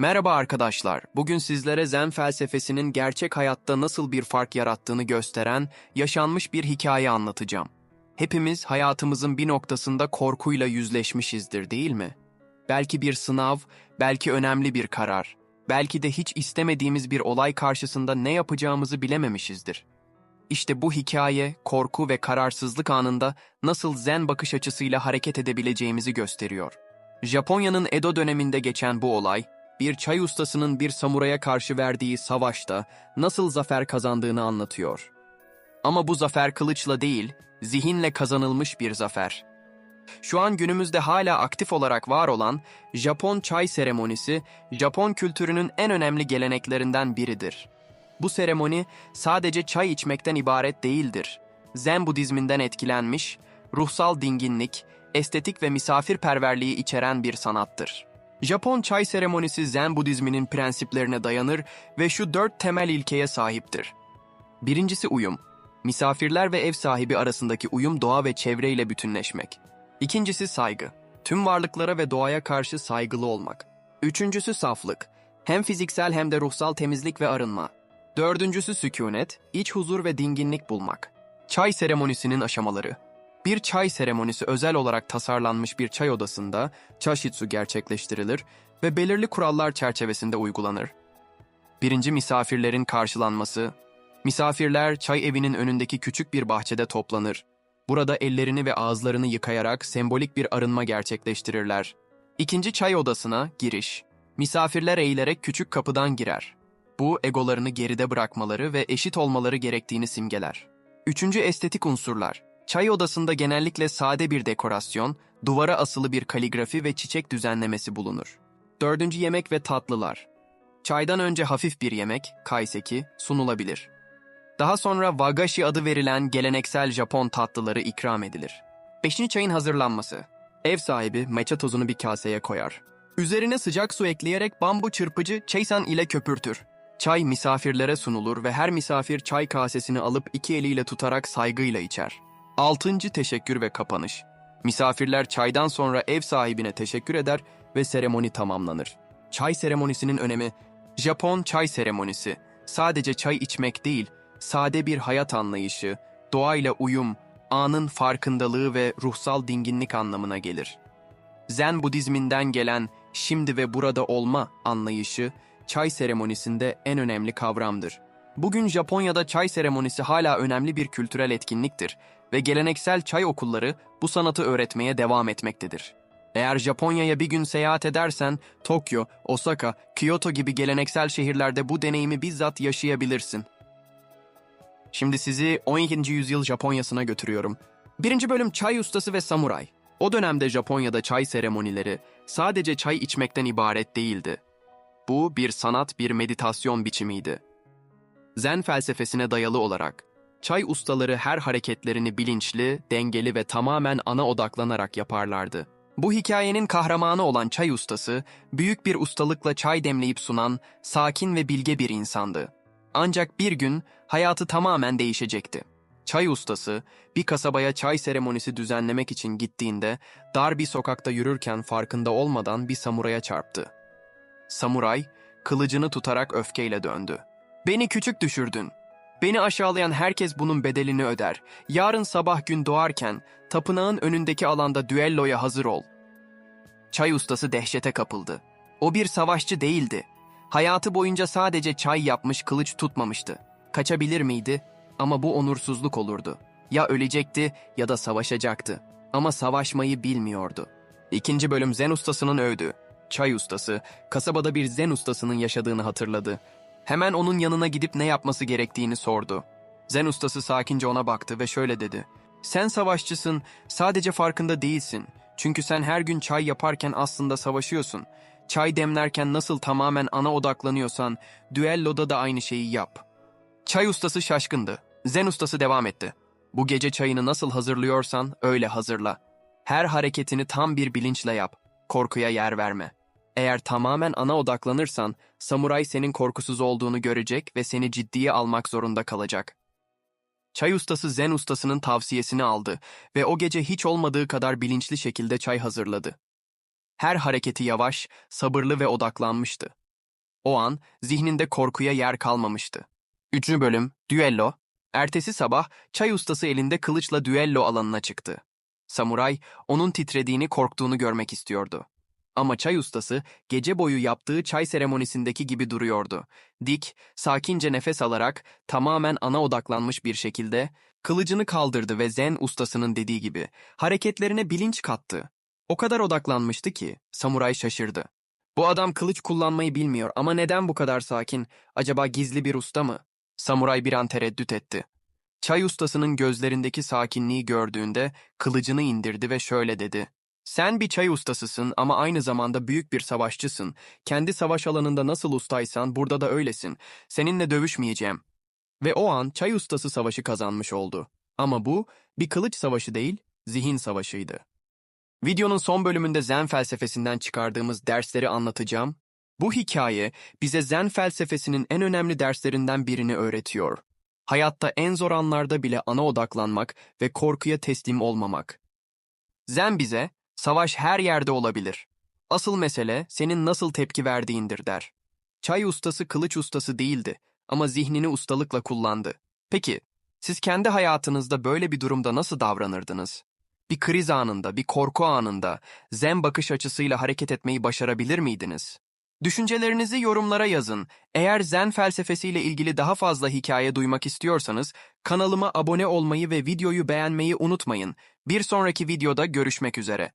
Merhaba arkadaşlar. Bugün sizlere Zen felsefesinin gerçek hayatta nasıl bir fark yarattığını gösteren yaşanmış bir hikaye anlatacağım. Hepimiz hayatımızın bir noktasında korkuyla yüzleşmişizdir, değil mi? Belki bir sınav, belki önemli bir karar, belki de hiç istemediğimiz bir olay karşısında ne yapacağımızı bilememişizdir. İşte bu hikaye, korku ve kararsızlık anında nasıl zen bakış açısıyla hareket edebileceğimizi gösteriyor. Japonya'nın Edo döneminde geçen bu olay, bir çay ustasının bir samuraya karşı verdiği savaşta nasıl zafer kazandığını anlatıyor. Ama bu zafer kılıçla değil, zihinle kazanılmış bir zafer. Şu an günümüzde hala aktif olarak var olan Japon çay seremonisi, Japon kültürünün en önemli geleneklerinden biridir. Bu seremoni sadece çay içmekten ibaret değildir. Zen Budizminden etkilenmiş, ruhsal dinginlik, estetik ve misafirperverliği içeren bir sanattır. Japon çay seremonisi Zen Budizminin prensiplerine dayanır ve şu dört temel ilkeye sahiptir. Birincisi uyum. Misafirler ve ev sahibi arasındaki uyum doğa ve çevreyle bütünleşmek. İkincisi saygı. Tüm varlıklara ve doğaya karşı saygılı olmak. Üçüncüsü saflık. Hem fiziksel hem de ruhsal temizlik ve arınma. Dördüncüsü sükunet, iç huzur ve dinginlik bulmak. Çay seremonisinin aşamaları. Bir çay seremonisi özel olarak tasarlanmış bir çay odasında çaşitsu gerçekleştirilir ve belirli kurallar çerçevesinde uygulanır. Birinci misafirlerin karşılanması. Misafirler çay evinin önündeki küçük bir bahçede toplanır. Burada ellerini ve ağızlarını yıkayarak sembolik bir arınma gerçekleştirirler. İkinci çay odasına giriş. Misafirler eğilerek küçük kapıdan girer. Bu egolarını geride bırakmaları ve eşit olmaları gerektiğini simgeler. Üçüncü estetik unsurlar. Çay odasında genellikle sade bir dekorasyon, duvara asılı bir kaligrafi ve çiçek düzenlemesi bulunur. Dördüncü yemek ve tatlılar. Çaydan önce hafif bir yemek, kaiseki, sunulabilir. Daha sonra wagashi adı verilen geleneksel Japon tatlıları ikram edilir. Beşinci çayın hazırlanması. Ev sahibi meça tozunu bir kaseye koyar. Üzerine sıcak su ekleyerek bambu çırpıcı cheisan ile köpürtür. Çay misafirlere sunulur ve her misafir çay kasesini alıp iki eliyle tutarak saygıyla içer. Altıncı teşekkür ve kapanış. Misafirler çaydan sonra ev sahibine teşekkür eder ve seremoni tamamlanır. Çay seremonisinin önemi Japon çay seremonisi sadece çay içmek değil, sade bir hayat anlayışı, doğayla uyum, anın farkındalığı ve ruhsal dinginlik anlamına gelir. Zen Budizminden gelen şimdi ve burada olma anlayışı çay seremonisinde en önemli kavramdır. Bugün Japonya'da çay seremonisi hala önemli bir kültürel etkinliktir ve geleneksel çay okulları bu sanatı öğretmeye devam etmektedir. Eğer Japonya'ya bir gün seyahat edersen, Tokyo, Osaka, Kyoto gibi geleneksel şehirlerde bu deneyimi bizzat yaşayabilirsin. Şimdi sizi 12. yüzyıl Japonya'sına götürüyorum. Birinci bölüm çay ustası ve samuray. O dönemde Japonya'da çay seremonileri sadece çay içmekten ibaret değildi. Bu bir sanat, bir meditasyon biçimiydi. Zen felsefesine dayalı olarak çay ustaları her hareketlerini bilinçli, dengeli ve tamamen ana odaklanarak yaparlardı. Bu hikayenin kahramanı olan çay ustası, büyük bir ustalıkla çay demleyip sunan, sakin ve bilge bir insandı. Ancak bir gün hayatı tamamen değişecekti. Çay ustası bir kasabaya çay seremonisi düzenlemek için gittiğinde dar bir sokakta yürürken farkında olmadan bir samuraya çarptı. Samuray kılıcını tutarak öfkeyle döndü. Beni küçük düşürdün. Beni aşağılayan herkes bunun bedelini öder. Yarın sabah gün doğarken tapınağın önündeki alanda düelloya hazır ol. Çay ustası dehşete kapıldı. O bir savaşçı değildi. Hayatı boyunca sadece çay yapmış kılıç tutmamıştı. Kaçabilir miydi? Ama bu onursuzluk olurdu. Ya ölecekti ya da savaşacaktı. Ama savaşmayı bilmiyordu. İkinci bölüm Zen ustasının övdü. Çay ustası, kasabada bir Zen ustasının yaşadığını hatırladı. Hemen onun yanına gidip ne yapması gerektiğini sordu. Zen ustası sakince ona baktı ve şöyle dedi. Sen savaşçısın, sadece farkında değilsin. Çünkü sen her gün çay yaparken aslında savaşıyorsun. Çay demlerken nasıl tamamen ana odaklanıyorsan, düelloda da aynı şeyi yap. Çay ustası şaşkındı. Zen ustası devam etti. Bu gece çayını nasıl hazırlıyorsan öyle hazırla. Her hareketini tam bir bilinçle yap. Korkuya yer verme. Eğer tamamen ana odaklanırsan, samuray senin korkusuz olduğunu görecek ve seni ciddiye almak zorunda kalacak. Çay ustası Zen ustasının tavsiyesini aldı ve o gece hiç olmadığı kadar bilinçli şekilde çay hazırladı. Her hareketi yavaş, sabırlı ve odaklanmıştı. O an zihninde korkuya yer kalmamıştı. Üçüncü bölüm, düello. Ertesi sabah çay ustası elinde kılıçla düello alanına çıktı. Samuray, onun titrediğini, korktuğunu görmek istiyordu. Ama çay ustası gece boyu yaptığı çay seremonisindeki gibi duruyordu. Dik, sakince nefes alarak tamamen ana odaklanmış bir şekilde kılıcını kaldırdı ve Zen ustasının dediği gibi hareketlerine bilinç kattı. O kadar odaklanmıştı ki samuray şaşırdı. Bu adam kılıç kullanmayı bilmiyor ama neden bu kadar sakin? Acaba gizli bir usta mı? Samuray bir an tereddüt etti. Çay ustasının gözlerindeki sakinliği gördüğünde kılıcını indirdi ve şöyle dedi. Sen bir çay ustasısın ama aynı zamanda büyük bir savaşçısın. Kendi savaş alanında nasıl ustaysan burada da öylesin. Seninle dövüşmeyeceğim. Ve o an çay ustası savaşı kazanmış oldu. Ama bu bir kılıç savaşı değil, zihin savaşıydı. Videonun son bölümünde Zen felsefesinden çıkardığımız dersleri anlatacağım. Bu hikaye bize Zen felsefesinin en önemli derslerinden birini öğretiyor. Hayatta en zor anlarda bile ana odaklanmak ve korkuya teslim olmamak. Zen bize, savaş her yerde olabilir. Asıl mesele senin nasıl tepki verdiğindir der. Çay ustası kılıç ustası değildi ama zihnini ustalıkla kullandı. Peki, siz kendi hayatınızda böyle bir durumda nasıl davranırdınız? Bir kriz anında, bir korku anında zen bakış açısıyla hareket etmeyi başarabilir miydiniz? Düşüncelerinizi yorumlara yazın. Eğer zen felsefesiyle ilgili daha fazla hikaye duymak istiyorsanız kanalıma abone olmayı ve videoyu beğenmeyi unutmayın. Bir sonraki videoda görüşmek üzere.